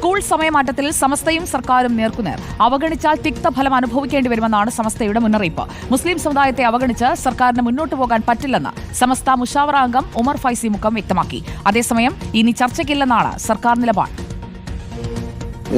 School സമയമാറ്റത്തിൽ സമസ്തയും സർക്കാരും നേർക്കുനേർ. അവഗണിച്ചാൽ തിക്തഫലം അനുഭവിക്കേണ്ടി വരുമെന്നാണ് സമസ്തയുടെ മുന്നറിയിപ്പ്. മുസ്ലിം സമുദായത്തെ അവഗണിച്ച് സർക്കാരിന് മുന്നോട്ട് പോകാൻ പറ്റില്ലെന്ന് സമസ്ത മുഷാവറ അംഗം ഉമർ ഫൈസി മുക്കം വ്യക്തമാക്കി. അതേസമയം ഇനി ചർച്ചയ്ക്കില്ലെന്നാണ് സർക്കാർ നിലപാട്.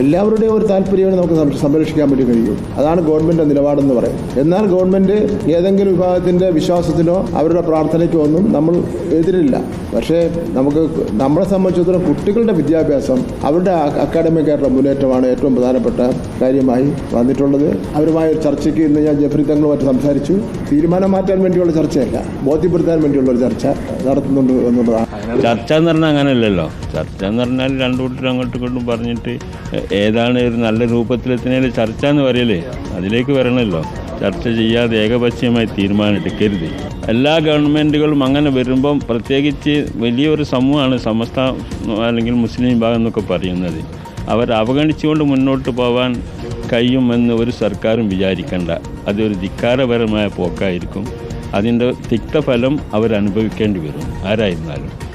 എല്ലാവരുടെയും ഒരു താല്പര്യമാണ് നമുക്ക് സംരക്ഷിക്കാൻ വേണ്ടി കഴിയും അതാണ് ഗവൺമെന്റ് നിലപാടെന്ന് പറയും എന്നാൽ ഗവൺമെന്റ് ഏതെങ്കിലും വിഭാഗത്തിന്റെ വിശ്വാസത്തിനോ അവരുടെ പ്രാർത്ഥനയ്ക്കോ ഒന്നും നമ്മൾ എതിരില്ല. പക്ഷേ നമുക്ക് നമ്മളെ സംബന്ധിച്ചിടത്തോളം കുട്ടികളുടെ വിദ്യാഭ്യാസം അവരുടെ അക്കാഡമിക് ആയിട്ടുള്ള മുന്നേറ്റമാണ് ഏറ്റവും പ്രധാനപ്പെട്ട കാര്യമായി വന്നിട്ടുള്ളത്. അവരുമായ ചർച്ചയ്ക്ക് ഇന്ന് ഞാൻ ജെഫ്രി തങ്ങളുമായിട്ട് സംസാരിച്ചു. തീരുമാനം മാറ്റാൻ വേണ്ടിയുള്ള ചർച്ചയല്ല ബോധ്യപ്പെടുത്താൻ വേണ്ടിയുള്ള ഒരു ചർച്ച നടത്തുന്നുണ്ട് എന്നുള്ളതാണ്. ചർച്ച എന്ന് പറഞ്ഞാൽ അങ്ങനെയല്ലല്ലോ. ചർച്ച എന്ന് പറഞ്ഞാൽ രണ്ടു കൂട്ടരും അങ്ങോട്ടും ഇങ്ങോട്ടും പറഞ്ഞിട്ട് ഏതാണ് ഒരു നല്ല രൂപത്തിലെത്തുന്നതിൽ ചർച്ച എന്ന് പറയലേ? അതിലേക്ക് വരണമല്ലോ ചർച്ച ചെയ്യാതെ ഏകപക്ഷീയമായി തീരുമാനമെടുക്കരുത്. എല്ലാ ഗവൺമെന്റുകളും അങ്ങനെ വരുമ്പം പ്രത്യേകിച്ച് വലിയൊരു സമൂഹമാണ് സമസ്ത അല്ലെങ്കിൽ മുസ്ലിം വിഭാഗം എന്നൊക്കെ പറയുന്നത്. അവർ അവഗണിച്ചുകൊണ്ട് മുന്നോട്ട് പോകാൻ കഴിയുമെന്ന് ഒരു സർക്കാരും വിചാരിക്കേണ്ട. അതൊരു ധിക്കാരപരമായ പോക്കായിരിക്കും. അതിന്റെ തിക്തഫലം അവരനുഭവിക്കേണ്ടി വരും. ആരായിരുന്നാലും.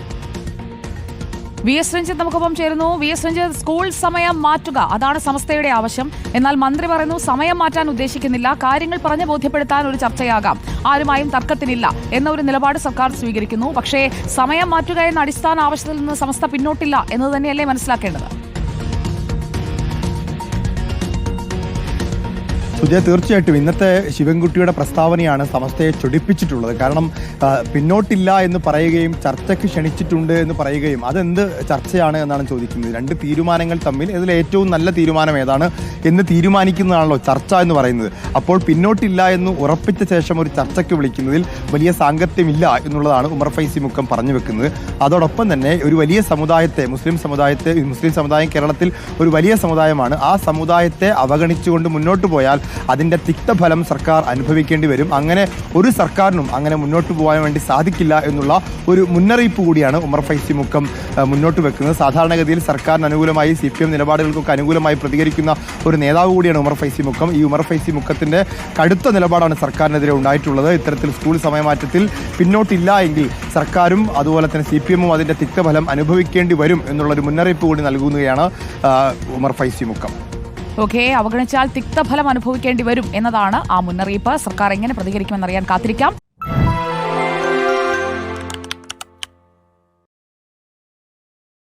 വി എസ് രഞ്ജിത്ത് നമുക്കൊപ്പം ചേരുന്നു. വി എസ് രഞ്ജിത്ത് സ്കൂൾ സമയം മാറ്റുക. അതാണ് സമസ്തയുടെ ആവശ്യം. എന്നാൽ മന്ത്രി പറയുന്നു സമയം മാറ്റാൻ ഉദ്ദേശിക്കുന്നില്ല. കാര്യങ്ങൾ പറഞ്ഞ് ബോധ്യപ്പെടുത്താൻ ഒരു ചർച്ചയാകാം. ആരുമായും തർക്കത്തിനില്ല എന്ന ഒരു നിലപാട് സർക്കാർ സ്വീകരിക്കുന്നു. പക്ഷേ സമയം മാറ്റുക എന്ന അടിസ്ഥാന ആവശ്യത്തിൽ നിന്ന് സമസ്ത പിന്നോട്ടില്ല എന്ന് തന്നെയല്ലേ മനസ്സിലാക്കേണ്ടത്? സുജയ തീർച്ചയായിട്ടും ഇന്നത്തെ ശിവൻകുട്ടിയുടെ പ്രസ്താവനയാണ് സമസ്തയെ ചൊടിപ്പിച്ചിട്ടുള്ളത്. കാരണം പിന്നോട്ടില്ല എന്ന് പറയുകയും ചർച്ചയ്ക്ക് ക്ഷണിച്ചിട്ടുണ്ട് എന്ന് പറയുകയും അതെന്ത് ചർച്ചയാണ് എന്നാണ് ചോദിക്കുന്നത്. രണ്ട് തീരുമാനങ്ങൾ തമ്മിൽ ഇതിൽ ഏറ്റവും നല്ല തീരുമാനം ഏതാണ്? എന്ന് തീരുമാനിക്കുന്നതാണല്ലോ ചർച്ച എന്ന് പറയുന്നത്. അപ്പോൾ പിന്നോട്ടില്ല എന്ന് ഉറപ്പിച്ച ശേഷം ഒരു ചർച്ചയ്ക്ക് വിളിക്കുന്നതിൽ വലിയ സാങ്കത്യമില്ല എന്നുള്ളതാണ് ഉമർ ഫൈസി മുക്കം പറഞ്ഞു വെക്കുന്നത്. അതോടൊപ്പം തന്നെ ഒരു വലിയ സമുദായത്തെ മുസ്ലിം സമുദായത്തെ മുസ്ലിം സമുദായം കേരളത്തിൽ ഒരു വലിയ സമുദായമാണ്. ആ സമുദായത്തെ അവഗണിച്ചുകൊണ്ട് മുന്നോട്ട് പോയാൽ അതിന്റെ തിക്തഫലം സർക്കാർ അനുഭവിക്കേണ്ടി വരും. അങ്ങനെ ഒരു സർക്കാരിനും അങ്ങനെ മുന്നോട്ട് പോകാൻ വേണ്ടി സാധിക്കില്ല എന്നുള്ള ഒരു മുന്നറിയിപ്പ് കൂടിയാണ് ഉമർ ഫൈസി മുക്കം മുന്നോട്ട് വെക്കുന്നത്. സാധാരണഗതിയിൽ സർക്കാരിന് അനുകൂലമായി സി പി എം നിലപാടുകൾക്കൊക്കെ അനുകൂലമായി പ്രതികരിക്കുന്ന ഒരു നേതാവ് കൂടിയാണ് ഉമർ ഫൈസി മുഖം ഈ ഉമർ ഫൈസി മുഖത്തിന്റെ കടുത്ത നിലപാടാണ് സർക്കാരിനെതിരെ ഉണ്ടായിട്ടുള്ളത്. ഇത്തരത്തിൽ സ്കൂൾ സമയമാറ്റത്തിൽ പിന്നോട്ടില്ല എങ്കിൽ സർക്കാരും അതുപോലെ തന്നെ സി പി എമ്മും അതിന്റെ തിക്തഫലം അനുഭവിക്കേണ്ടി വരും എന്നുള്ളൊരു മുന്നറിയിപ്പ് കൂടി നൽകുന്നതാണ് ഉമർ ഫൈസി മുഖം ഓക്കെ അവഗണിച്ചാൽ തിക്തഫലം അനുഭവിക്കേണ്ടി വരും എന്നതാണ് ആ മുന്നറിയിപ്പ്. സർക്കാർ എങ്ങനെ പ്രതികരിക്കുമെന്നറിയാൻ കാത്തിരിക്കാം.